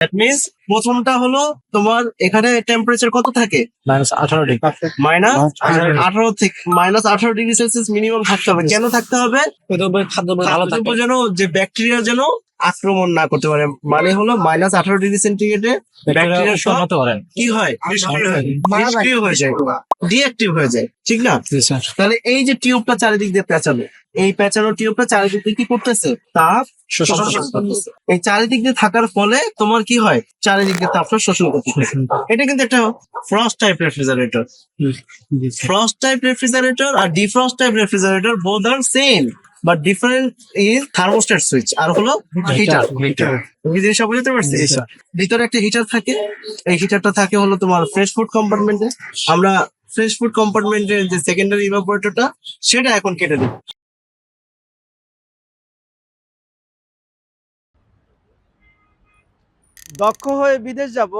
That means প্রথমটা হলো তোমার এখানে টেম্পারেচার কত থাকে? মাইনাস আঠারো ডিগ্রি মাইনাস আঠারো। থেকে মাইনাস আঠারো ডিগ্রি সেলসিয়াস মিনিমাম থাকতে হবে। কেন থাকতে হবে? খাদ্য ভালো থাকবে যেন যে ব্যাকটেরিয়া যেন আক্রমণ না করতে পারে। মানে হলো মাইনাস আঠারো ডিগ্রি সেন্টিগ্রেডে ব্যাকটেরিয়া উন্নত করেন। কি হয়? নিষ্ক্রিয় হয়ে যায়। ডিঅ্যাক্টিভ হয়ে যায়। ঠিক না? তাহলে এই যে টিউবটা চারিদিক দিয়ে পেঁচানো এই পেঁচানো টিউবটা চারিদিক দিয়ে কি করতেছে? তাপ এই চারিদিক দিয়ে থাকার ফলে তোমার কি হয়? চারিদিক দিয়ে তাপটা শোষণ করতেছে এটা কিন্তু একটা frost type refrigerator frost type refrigerator R defrost type refrigerator both R same but different is thermostat switch আর হলো হিটার তুমি জিনিসটা বুঝতে পারছি? ভিতরে একটা হিটার থাকে। এই হিটারটা থাকে হলো তোমার ফ্রেশ ফুড কম্পার্টমেন্টে আমরা ফ্রেশ ফুড কম্পার্টমেন্টের যে সেকেন্ডারি ইভাপোরেটরটা সেটা এখন কেটে দিই দক্ষ হয়ে বিদেশ যাব।